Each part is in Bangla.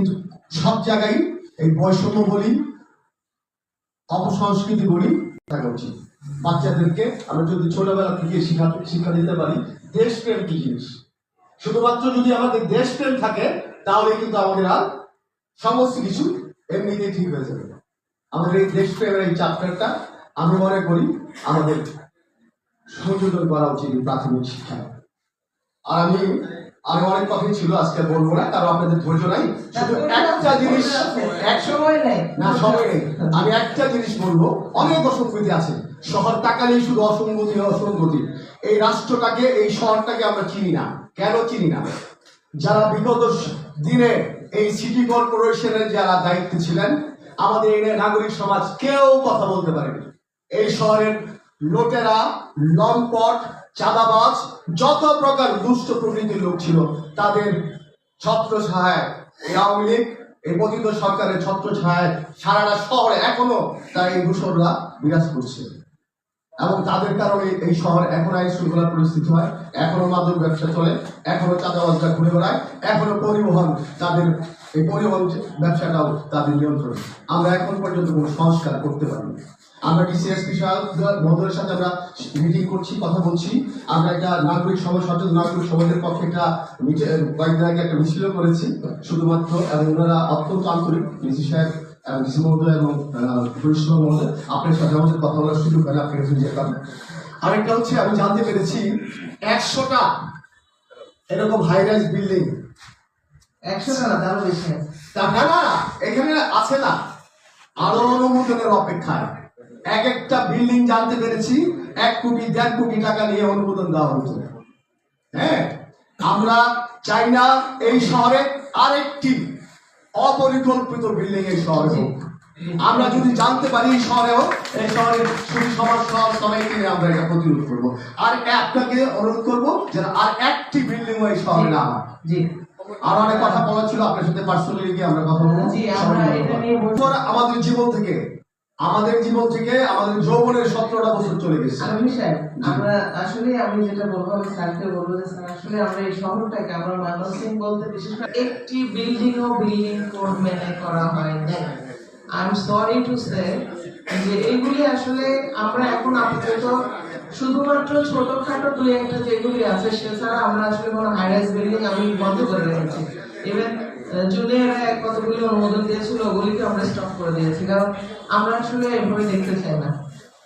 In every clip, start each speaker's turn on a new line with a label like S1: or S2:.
S1: কিন্তু সব জায়গায় এই বৈষম্য বলি, অপসংস্কৃতি বলি থাকা উচিত। বাচ্চাদেরকে আমরা যদি ছোটবেলা থেকে শিক্ষা শিক্ষা দিতে পারি, দেশপ্রেম কি জিনিস? শুধুমাত্র যদি আমাদের দেশপ্রেম থাকে, তাহলে কিন্তু আমাদের আর সমস্ত কিছু এমনিতেই ঠিক হয়ে যাবে আমাদের এই দেশপ্রেমের এই চ্যাপ্টারটা আমি মনে করি আমাদের সংযোজন করা উচিত প্রাথমিক শিক্ষায়। আর আমি আরও অনেক কথাই ছিল আজকে বলব না কারণ আপনাদের ধৈর্য নাই। শুধু একটা জিনিস
S2: এক সময় নেই।
S1: না সবাই নেই। আমি একটা জিনিস বলব অনেক অসঙ্গতি আছে। শহর তাকালেই শুধু অসঙ্গতি অসঙ্গতি এই রাষ্ট্রটাকে এই শহরটাকে আমরা চিনি না। কেন চিনি না? যারা বিগত দিনে এই সিটি কর্পোরেশনের যারা দায়িত্বে ছিলেন আমাদের এই নাগরিক সমাজ কেউ কথা বলতে পারেনি। এই শহরের লোকেরা লম্পট চাঁদাবাজ, যত প্রকার দুষ্ট প্রকৃতির লোক ছিল, তাদের ছত্র ছায় এই আওয়ামী লীগ, এই পতিত সরকারের ছত্র ছায় সারাটা শহরে এখনও তাই এই দূষণরা বিরাজ করছে। এবং তাদের কারণে এই শহর এখন আইন শৃঙ্খলার পরিস্থিতি হয়, এখনও মাদক ব্যবসা চলে, এখনও চাঁদাবাজরা ঘুরে বেড়ায়, এখনও পরিবহন তাদের এই পরিবহন ব্যবসাটাও তাদের নিয়ন্ত্রণ। আমরা এখন পর্যন্ত কোনো সংস্কার করতে পারিনি। আমরা ডিসিএসপি মহোদয়ের সাথে আমরা মিটিং করছি, কথা বলছি। আমরা একটা নাগরিক সমাজ সচেতন নাগরিক সমাজের পক্ষে একটা কয়েকদিন আগে একটা মিছিলও করেছি, শুধুমাত্র, এবং ওনারা অত্যন্ত আন্তরিক ডিসি সাহেব ডিসি মহোদয় এবং পরিষদ মহোদয়। আপনার সাথে আমাদের কথা বলার সুযোগ হয় আপনার কাছে যেতাম। আরেকটা হচ্ছে, আমি জানতে পেরেছি, একশোটা এরকম হাই রাইজ বিল্ডিং হ্যাঁ? শহরে আরেকটি অপরিকল্পিত বিল্ডিং এই শহরে হোক। আমরা যদি জানতে পারি শহরেও, এই শহরের সমাজ সহ সবাইকে নিয়ে আমরা এটা প্রতিরোধ করব। আর আপনাকে অনুরোধ করব যেন আর একটি বিল্ডিং এই শহরে না
S2: জি।
S1: আর অনেক কথা বলা ছিল আপনার সাথে পার্সোনালি গিয়ে আমরা কথা বলব। আমাদের জীবন থেকে আমাদের জীবন থেকে আমাদের যৌবনের সতেরোটা বছর চলে গেছে।
S2: সাহেব আমরা আসলে আমি যেটা বলব আমি স্যারকে বলব যে স্যার আসলে আমরা এই শহরটাকে আমরা বলতে বিশেষ করে একটি বিল্ডিং ও বিল্ডিং কোড মেনে করা হয় না I am sorry to say যে এইগুলি আসলে আমরা এখন আপাতত শুধুমাত্র ছোটখাটো দুই একটা যেগুলি আছে সেছাড়া আমরা আসলে কোনো হাইরাইজ বিল্ডিং আমি বন্ধ করে রেখেছি। ইভেন জুনিয়ররা কতগুলি অনুমোদন দিয়েছিল ওগুলিকে আমরা স্টপ করে দিয়েছি। কারণ আমরা আসলে এভাবে দেখতে চাই না।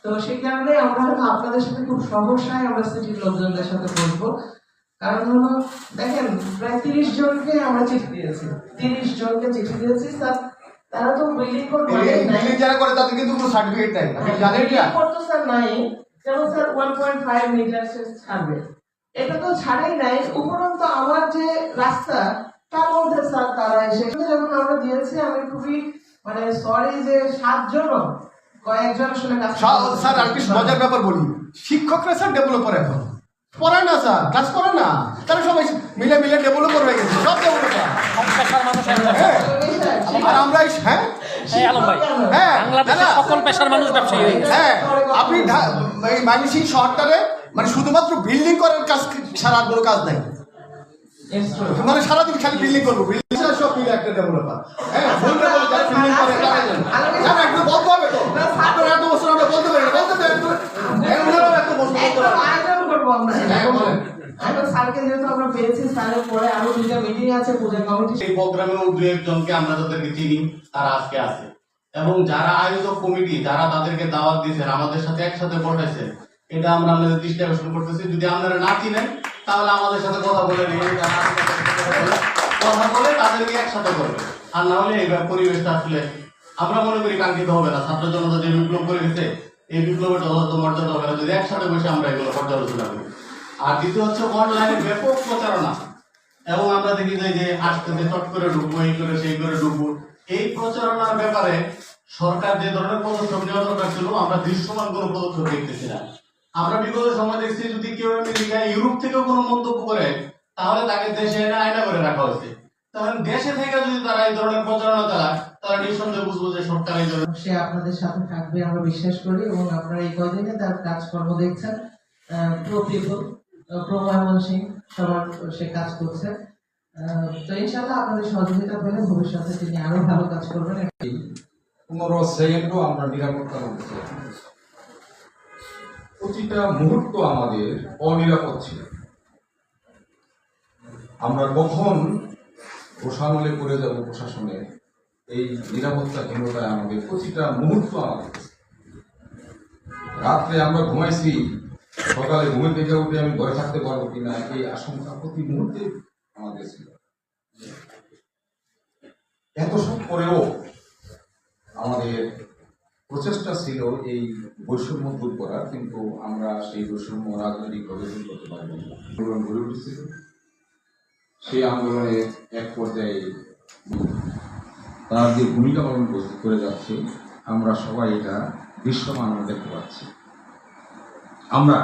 S2: তো সেই কারণে আমরা হয়তো আপনাদের সাথে খুব সহসায় আমরা সিটির লোকজনদের সাথে বসবো। কারণ হলো দেখেন প্রায় তিরিশ জনকে আমরা চিঠি দিয়েছি। তিরিশ জনকে চিঠি দিয়েছি স্যার তারা তো বিল্ডিং কোড
S1: বিল্ডিং যারা করে তাদের কিন্তু কোনো সার্টিফিকেট নাই। আপনি জানেন না?
S2: তো স্যার নাই। যেমন sir one point five metre ছাড়বে এটা তো ছাড়াই নাই উপরন্ত আমার যে রাস্তা তার মধ্যে স্যার তারা এসে যখন আমরা দিয়েছি আমি খুবই মানে সরি যে সাতজন কয়েকজন আসলে কাজ
S1: সা- স্যার আর কি মজার ব্যাপার বলি। শিক্ষকরা স্যার ডেভেলপার এখন। পড়ে না স্যার ক্লাস করে না। তারা সবাই মিলে মিলে ডেভেলপার হয়ে গেছে সব ডেভেলপার। হ্যাঁ। আর আমরা হ্যাঁ?
S3: আলম ভাই
S1: হ্যাঁ
S3: বাংলাদেশের সকল পেশার মানুষ ব্যবসায়ী হ্যাঁ
S1: আপনি এই শহরটারে মানে শুধুমাত্র বিল্ডিং করার কাজ ছাড়া আর কোনো কাজ নাই। মানে সারাদিন খালি বিল্ডিং করব। বিল্ডিং সব মিলে একটা ডেভেলপার হ্যাঁ বিল্ডিং করে তারা জানে। জানো, একটু বলতে হবে তো আপনার এত বছর আমরা বলতে পারি না, বলতে দেন একটু। হ্যাঁ, ওনারাও এত বছর বলতে
S2: একদম
S1: পারে না।
S2: আয়োজন করব আমরা
S1: হ্যাঁ,
S2: এখন স্যারকে যেহেতু আমরা পেয়েছি স্যারের পরে আরও দুইটা মিটিং আছে পূজা কমিটি।
S4: সেই প্রোগ্রামেও দু একজনকে আমরা যাদেরকে চিনি তারা আজকে আছে। এবং যারা আয়োজক কমিটি যারা তাদেরকে দাওয়াত দিয়েছেন আমাদের সাথে একসাথে বসাইছেন এটা আমরা আমাদের দৃষ্টি আকর্ষণ করতেছি। যদি আপনারা না চিনেন তাহলে আমাদের সাথে কথা বলে নিন। কথা তাদেরকে একসাথে করবে আর না হলে এই পরিবেশটা আসলে আমরা মনে করি কাঙ্ক্ষিত হবে না। ছাত্র জনতা যে বিপ্লব করে গেছে এই বিপ্লবের যথাযথ মর্যাদা হবে না। যদি একসাথে বসে আমরা এগুলো পর্যালোচনা করি। আর দ্বিতীয় হচ্ছে অনলাইনে ব্যাপক প্রচারণা। এবং আমরা দেখি যে যে আসতেছে চট করে ঢুকবো, এই করে সেই করে ঢুকবো, এই প্রচারণার ব্যাপারে সরকার যে ধরনের পদক্ষেপ নেওয়া দরকার ছিল, আমরা দৃশ্যমান কোনো পদক্ষেপ দেখতেছি না। আমরা বিগত সময় দেখছি যদি কেউ আমেরিকা ইউরোপ থেকেও কোনো মন্তব্য করে, তাহলে তাকে দেশে এনে আয়না করে রাখা হয়েছে। তখন দেশে থেকে যদি তারা এই ধরনের প্রচারণা চালায় তারা নিঃসন্দেহে বুঝব যে সরকার এই ধরনের
S2: সে আপনাদের সাথে থাকবে আমরা বিশ্বাস করি এবং আপনারা এই কদিনে তার কাজকর্ম দেখছেন। প্রো পিপল প্রো সিং সবার সে কাজ করছে। আহ, তো ইনশাআল্লাহ আপনাদের সহযোগিতা পেলে ভবিষ্যতে তিনি আরও ভালো কাজ করবেন।
S5: পনেরো সেকেন্ডও আমরা নিরাপত্তা মধ্যে প্রতিটা মুহূর্ত আমাদের অনিরাপদ ছিল। আমরা কখন প্রশাসনে করে যাব প্রশাসনে, এই নিরাপত্তা নিরাপত্তাহীনতায় আমাদের প্রতিটা মুহূর্ত রাত্রে আমরা ঘুমাইছি, সকালে ঘুমে থেকে উঠে আমি ঘরে থাকতে পারব কিনা, এই আশঙ্কা প্রতি মুহূর্তে আমাদের ছিল। এত সব পরেও আমাদের প্রচেষ্টা ছিল এই বৈষম্য দূর করার, কিন্তু আমরা সেই বৈষম্য রাজনৈতিকভাবে দূর করতে আন্দোলন গড়ে উঠেছিল। সেই আন্দোলনের এক পর্যায়ে তার যে ভূমিকা পালন করে যাচ্ছে, আমরা সবাই এটা দৃশ্যমান দেখতে পাচ্ছি। আমরা,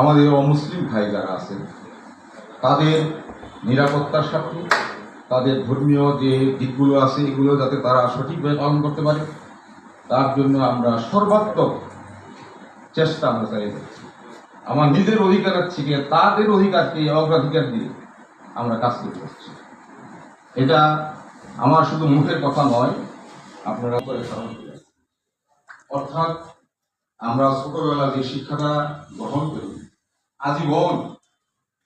S5: আমাদের অমুসলিম ভাই যারা আছেন, তাদের নিরাপত্তার সাথে, তাদের ধর্মীয় যে দিকগুলো আছে, এগুলো যাতে তারা সঠিকভাবে পালন করতে পারে, তার জন্য আমরা সর্বাত্মক চেষ্টা আমরা চালিয়ে আমার নিজের অধিকারের থেকে তাদের অধিকারকে অগ্রাধিকার দিয়ে আমরা কাজ করতে পারছি এটা আমার শুধু মুখের কথা নয়, আপনারা অর্থাৎ আমরা ছোটবেলা যে শিক্ষাটা গ্রহণ করি, আজীবন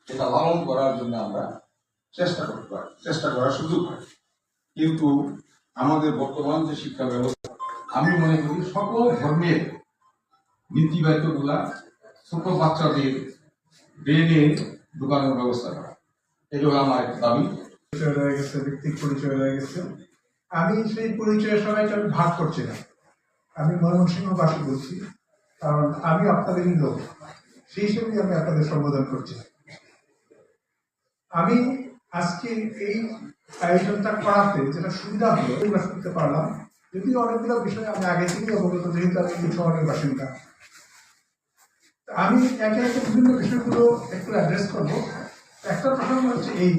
S5: এটা লালন করার জন্য আমরা চেষ্টা করতে পারি, চেষ্টা করার সুযোগ হয় কিন্তু আমাদের বর্তমান যে শিক্ষা ব্যবস্থা, আমি মনে করি সকল ধর্মের নীতি বাক্যগুলা ছোট বাচ্চাদের ব্রেনে ঢুকানোর ব্যবস্থা করা।
S6: আমি সেই পরিচয়ের সবাইকে আমি ভাগ করছি না। আমি ময়মনসিংহবাসী বলছি, কারণ আমি আপনাদেরই লোক। সেই হিসেবে আমি আপনাদের সম্বোধন করছি। আমি আজকে এই আয়োজনটা করাতে যেটা সুবিধা হলো এগুলো শুনতে পারলাম। যদিও অনেকগুলো বিষয় আমি আগে থেকেই অবগত, যেহেতু আমি এই শহরের বাসিন্দা। আমি একে একে বিভিন্ন বিষয়গুলো একটু অ্যাড্রেস করব। একটা প্রসঙ্গ হচ্ছে এই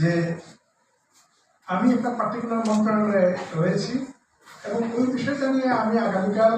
S6: যে আমি একটা পার্টিকুলার মন্ত্রণালয়ে রয়েছি এবং ওই বিষয়টা নিয়ে আমি আগামীকাল